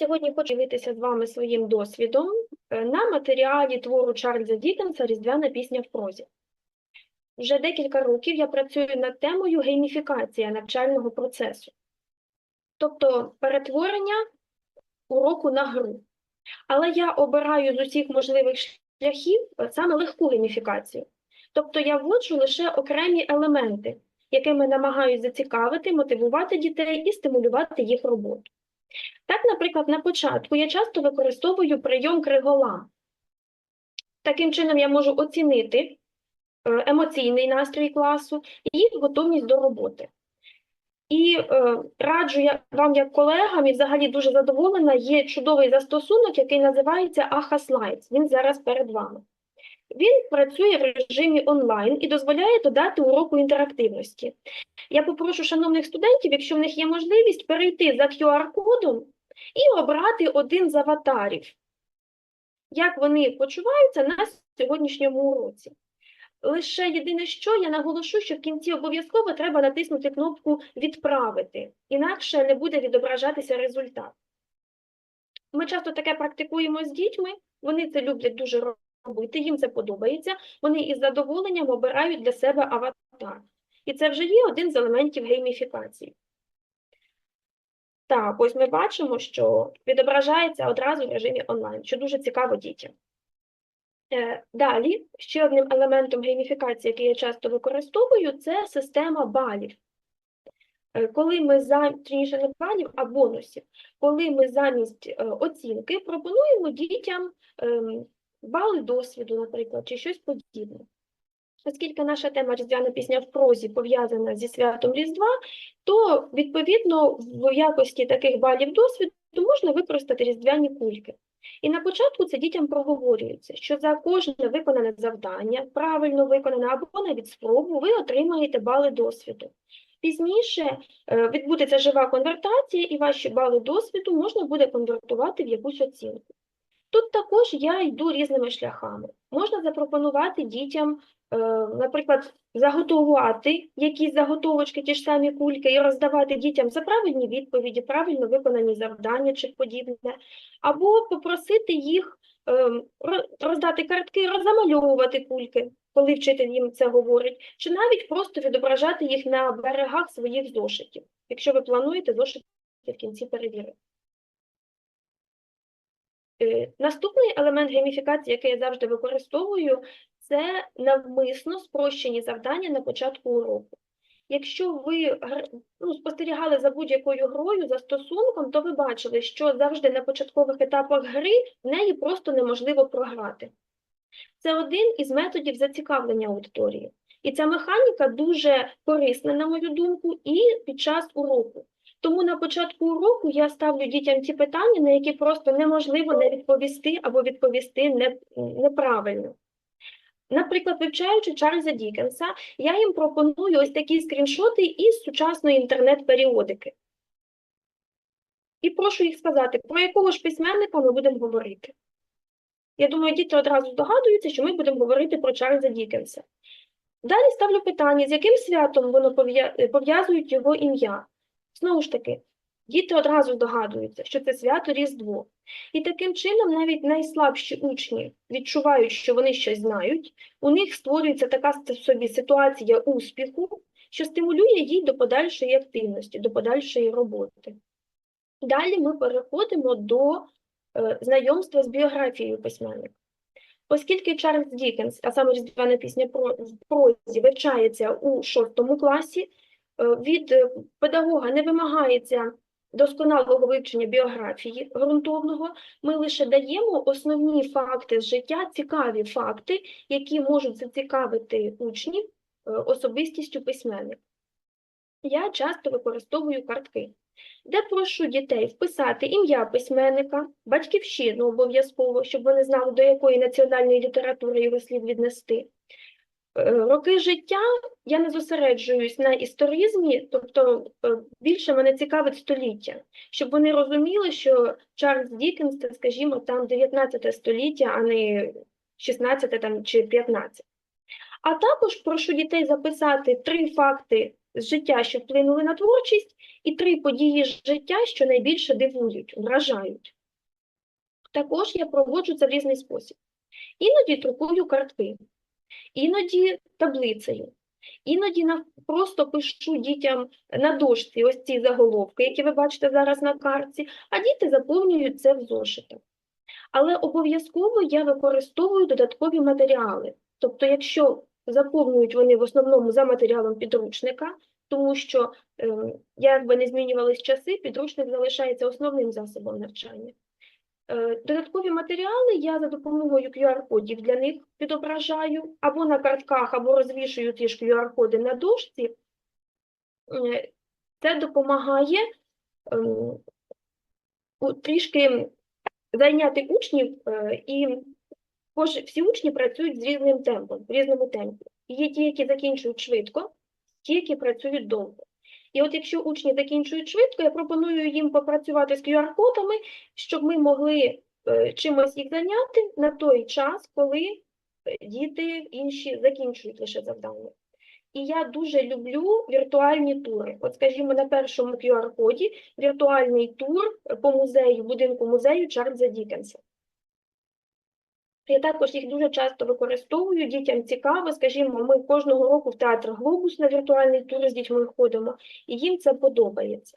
сьогодні хочу ділитися з вами своїм досвідом е, на матеріалі твору Чарльза Дікенса Різдвяна пісня в прозі. Вже декілька років я працюю над темою гейміфікація навчального процесу, тобто перетворення уроку на гру. Але я обираю з усіх можливих шляхів е, саме легку гейміфікацію. Тобто я вводжу лише окремі елементи, якими намагаюся зацікавити, мотивувати дітей і стимулювати їх роботу. Так, наприклад, на початку я часто використовую прийом криголам. Таким чином я можу оцінити е, емоційний настрій класу і їх готовність до роботи. І е, раджу я вам, як колегам, і взагалі дуже задоволена, є чудовий застосунок, який називається AHA Slides. Він зараз перед вами. Він працює в режимі онлайн і дозволяє додати уроку інтерактивності. Я попрошу шановних студентів, якщо в них є можливість, перейти за QR-кодом і обрати один з аватарів, як вони почуваються на сьогоднішньому уроці. Лише єдине, що я наголошу, що в кінці обов'язково треба натиснути кнопку Відправити, інакше не буде відображатися результат. Ми часто таке практикуємо з дітьми, вони це люблять дуже робити, їм це подобається, вони із задоволенням обирають для себе аватар. І це вже є один з елементів гейміфікації. Так, ось ми бачимо, що відображається одразу в режимі онлайн, що дуже цікаво дітям. Е, Далі, ще одним елементом гейміфікації, який я часто використовую, це система балів. Е, Коли ми за точніше не балів, а бонусів, коли ми замість е, оцінки пропонуємо дітям ем, бали досвіду, наприклад, чи щось подібне. Оскільки наша тема Різдвяна пісня в прозі пов'язана зі святом Різдва, то відповідно в якості таких балів досвіду можна використати різдвяні кульки. І на початку це дітям проговорюється, що за кожне виконане завдання, правильно виконане або навіть спробу, ви отримаєте бали досвіду. Пізніше е, відбудеться жива конвертація, і ваші бали досвіду можна буде конвертувати в якусь оцінку. Тут також я йду різними шляхами. Можна запропонувати дітям, е, наприклад, заготовувати якісь заготовочки, ті ж самі кульки, і роздавати дітям за правильні відповіді, правильно виконані завдання чи подібне, або попросити їх е, роздати картки, розмальовувати кульки, коли вчитель їм це говорить, чи навіть просто відображати їх на берегах своїх зошитів, якщо ви плануєте зошити в кінці перевірити. Е, Наступний елемент гейміфікації, який я завжди використовую, це навмисно спрощені завдання на початку уроку. Якщо ви ну, спостерігали за будь-якою грою, за стосунком, то ви бачили, що завжди на початкових етапах гри в неї просто неможливо програти. Це один із методів зацікавлення аудиторії. І ця механіка дуже корисна, на мою думку, і під час уроку. Тому на початку уроку я ставлю дітям ті питання, на які просто неможливо не відповісти або відповісти неправильно. Наприклад, вивчаючи Чарльза Дікенса, я їм пропоную ось такі скріншоти із сучасної інтернет-періодики. І прошу їх сказати, про якого ж письменника ми будемо говорити. Я думаю, діти одразу здогадуються, що ми будемо говорити про Чарльза Дікенса. Далі ставлю питання, з яким святом воно пов'я- пов'язують його ім'я. Знову ж таки, діти одразу здогадуються, що це свято Різдво. І таким чином навіть найслабші учні відчувають, що вони щось знають, у них створюється така собі ситуація успіху, що стимулює їх до подальшої активності, до подальшої роботи. Далі ми переходимо до е, знайомства з біографією письменника. Оскільки Чарльз Дікенс, а саме Різдвяна пісня про в прозі, вивчається у шостому класі, від е, педагога не вимагається досконалого вивчення біографії ґрунтовного, ми лише даємо основні факти з життя, цікаві факти, які можуть зацікавити учнів е, особистістю письменника. Я часто використовую картки, де прошу дітей вписати ім'я письменника, батьківщину обов'язково, щоб вони знали, до якої національної літератури його слід віднести. Е, Роки життя я не зосереджуюсь на історизмі, тобто е, більше мене цікавить століття, щоб вони розуміли, що Чарльз Дікенс це, скажімо, там 19 століття, а не 16 там, чи 15. А також прошу дітей записати три факти з життя, що вплинули на творчість, і три події з життя, що найбільше дивують, вражають. Також я проводжу це в різний спосіб. Іноді друкую картки, іноді таблицею, іноді просто пишу дітям на дошці ось ці заголовки, які ви бачите зараз на картці, а діти заповнюють це в зошитах. Але обов'язково я використовую додаткові матеріали. Тобто, якщо заповнюють вони в основному за матеріалом підручника, тому що, е, як би не змінювались часи, підручник залишається основним засобом навчання. Е, Додаткові матеріали я за допомогою QR-кодів для них відображаю або на картках, або розвішую ті ж QR-коди на дошці. Е, Це допомагає ем, трішки зайняти учнів, е, і всі учні працюють з різним темпом, в різному темпі. Є ті, які закінчують швидко, ті, які працюють довго. І от якщо учні закінчують швидко, я пропоную їм попрацювати з QR-кодами, щоб ми могли е, чимось їх зайняти на той час, коли е, діти інші закінчують лише завдання. І я дуже люблю віртуальні тури. От, скажімо, на першому QR-коді віртуальний тур по музею, будинку музею Чарльза Дікенса. Я також їх дуже часто використовую, дітям цікаво, скажімо, ми кожного року в театр Глобус на віртуальний тур з дітьми ходимо, і їм це подобається.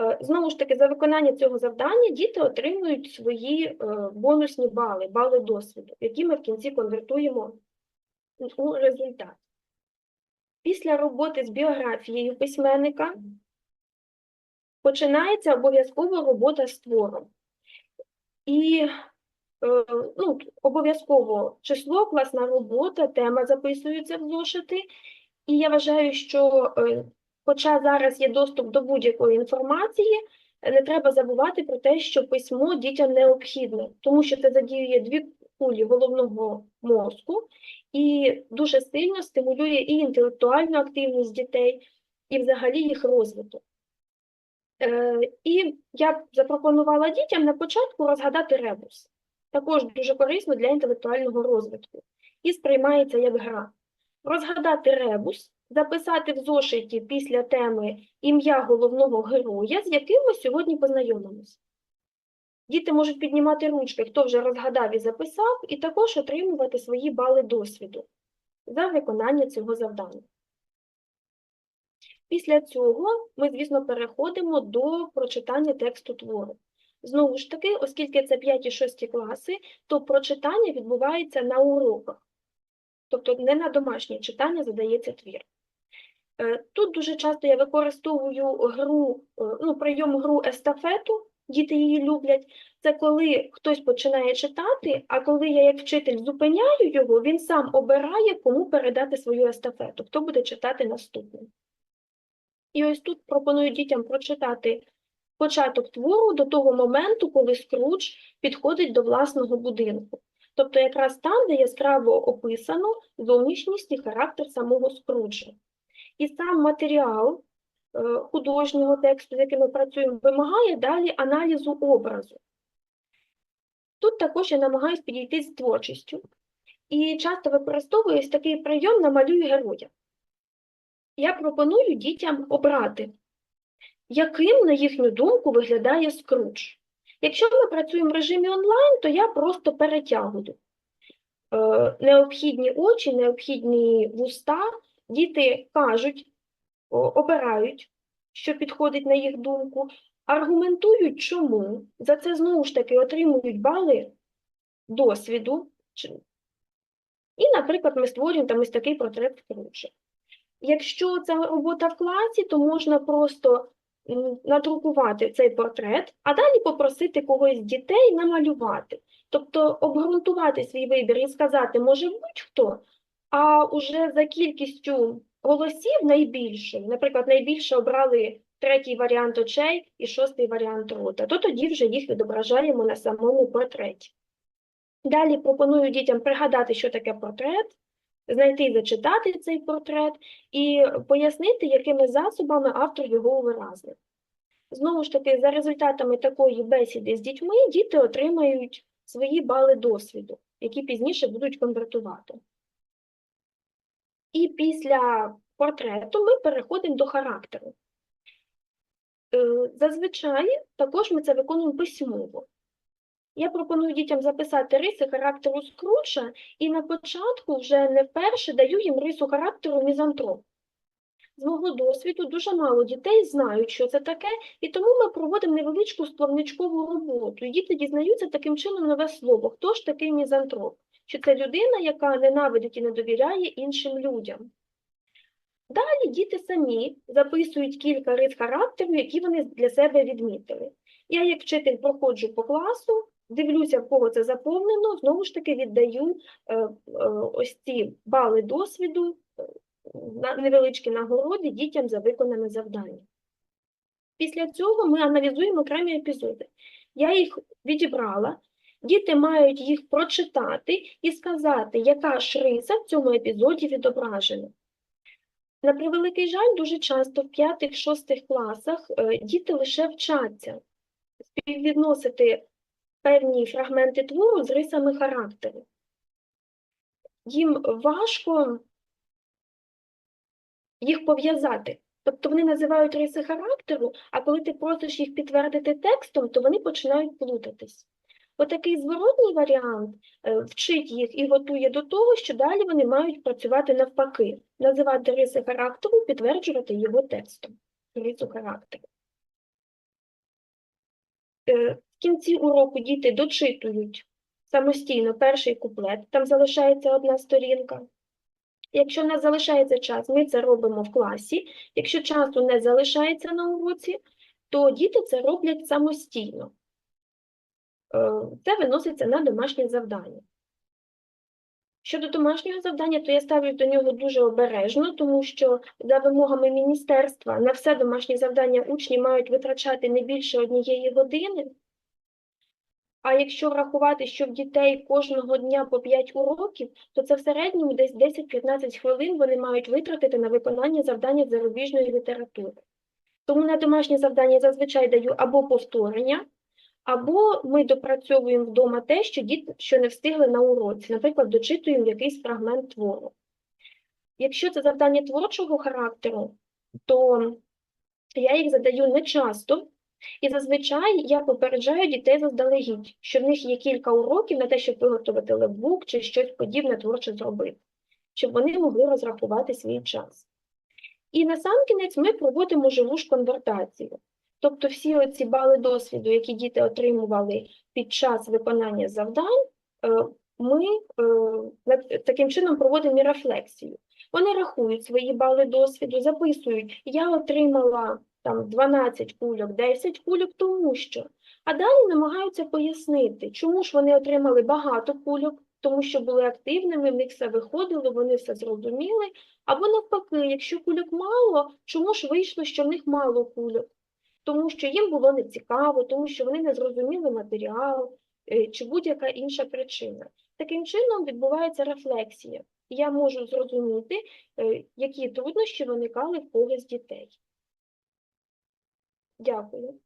Е, Знову ж таки, за виконання цього завдання діти отримують свої е, бонусні бали, бали досвіду, які ми в кінці конвертуємо у результат. Після роботи з біографією письменника починається обов'язково робота з твором. І ну, обов'язково число, класна робота, тема записується в зошити. І я вважаю, що е, хоча зараз є доступ до будь-якої інформації, е, не треба забувати про те, що письмо дітям необхідне, тому що це задіює дві кулі головного мозку і дуже сильно стимулює і інтелектуальну активність дітей, і взагалі їх розвиток. Е, І я запропонувала дітям на початку розгадати ребус. Також дуже корисно для інтелектуального розвитку. І сприймається як гра. Розгадати ребус, записати в зошиті після теми ім'я головного героя, з яким ми сьогодні познайомимося. Діти можуть піднімати ручки, хто вже розгадав і записав, і також отримувати свої бали досвіду за виконання цього завдання. Після цього ми, звісно, переходимо до прочитання тексту твору. Знову ж таки, оскільки це 5 і 6 класи, то прочитання відбувається на уроках, тобто не на домашнє читання задається твір. Е, Тут дуже часто я використовую гру, е, ну, прийом гру естафету, діти її люблять. Це коли хтось починає читати, а коли я як вчитель зупиняю його, він сам обирає, кому передати свою естафету, хто буде читати наступним. І ось тут пропоную дітям прочитати початок твору до того моменту, коли Скрудж підходить до власного будинку. Тобто якраз там, де яскраво описано зовнішність і характер самого Скруджа. І сам матеріал е, художнього тексту, з яким ми працюємо, вимагає далі аналізу образу. Тут також я намагаюся підійти з творчістю. І часто використовуюсь такий прийом намалюю героя. Я пропоную дітям обрати, яким, на їхню думку, виглядає Скрудж. Якщо ми працюємо в режимі онлайн, то я просто перетягую е, необхідні очі, необхідні вуста. Діти кажуть, обирають, що підходить на їх думку, аргументують, чому. За це знову ж таки отримують бали досвіду. І, наприклад, ми створюємо там ось такий портрет Скруджа. Якщо це робота в класі, то можна просто надрукувати цей портрет, а далі попросити когось з дітей намалювати. Тобто обґрунтувати свій вибір і сказати, може будь-хто, а уже за кількістю голосів найбільшою, наприклад, найбільше обрали третій варіант очей і шостий варіант рота, то тоді вже їх відображаємо на самому портреті. Далі пропоную дітям пригадати, що таке портрет, знайти і зачитати цей портрет і пояснити, якими засобами автор його увиразнив. Знову ж таки, за результатами такої бесіди з дітьми діти отримають свої бали досвіду, які пізніше будуть конвертувати. І після портрету ми переходимо до характеру. Е, Зазвичай також ми це виконуємо письмово. Я пропоную дітям записати риси характеру скруча, і на початку вже не вперше даю їм рису характеру мізантроп. З мого досвіду дуже мало дітей знають, що це таке, і тому ми проводимо невеличку словничкову роботу. Діти дізнаються таким чином нове слово. Хто ж такий мізантроп? Що це людина, яка ненавидить і не довіряє іншим людям. Далі діти самі записують кілька рис характеру, які вони для себе відмітили. Я, як вчитель, проходжу по класу, дивлюся, в кого це заповнено, знову ж таки віддаю е, е, ось ці бали досвіду, е, на невеличкі нагороди дітям за виконане завдання. Після цього ми аналізуємо окремі епізоди. Я їх відібрала, діти мають їх прочитати і сказати, яка ж в цьому епізоді відображена. На превеликий жаль, дуже часто в п'ятих-шостих класах діти лише вчаться співвідносити певні фрагменти твору з рисами характеру. Їм важко їх пов'язати. Тобто вони називають риси характеру, а коли ти просиш їх підтвердити текстом, то вони починають плутатись. Отакий зворотній варіант е, вчить їх і готує до того, що далі вони мають працювати навпаки, називати риси характеру, підтверджувати його текстом, рису характеру. В кінці уроку діти дочитують самостійно перший куплет, там залишається одна сторінка. Якщо нас залишається час, ми це робимо в класі. Якщо часу не залишається на уроці, то діти це роблять самостійно. Е, Це виноситься на домашнє завдання. Щодо домашнього завдання, то я ставлюсь до нього дуже обережно, тому що за вимогами міністерства на все домашнє завдання учні мають витрачати не більше однієї години. А якщо врахувати, що в дітей кожного дня по 5 уроків, то це в середньому десь 10-15 хвилин вони мають витратити на виконання завдання зарубіжної літератури. Тому на домашнє завдання зазвичай даю або повторення, або ми допрацьовуємо вдома те, що діти що не встигли на уроці, наприклад, дочитуємо якийсь фрагмент твору. Якщо це завдання творчого характеру, то я їх задаю не часто, і зазвичай я попереджаю дітей заздалегідь, що в них є кілька уроків на те, щоб виготовити лебук чи щось подібне творче зробити, щоб вони могли розрахувати свій час. І насамкінець ми проводимо живу ж конвертацію. Тобто всі оці бали досвіду, які діти отримували під час виконання завдань, е, ми е, таким чином проводимо рефлексію. Вони рахують свої бали досвіду, записують, я отримала там 12 кульок, 10 кульок, тому що. А далі намагаються пояснити, чому ж вони отримали багато кульок, тому що були активними, в них все виходило, вони все зрозуміли. Або навпаки, якщо кульок мало, чому ж вийшло, що в них мало кульок? Тому що їм було нецікаво, тому що вони не зрозуміли матеріал е, чи будь-яка інша причина. Таким чином відбувається рефлексія. Я можу зрозуміти, е, які труднощі виникали в когось дітей. Дякую.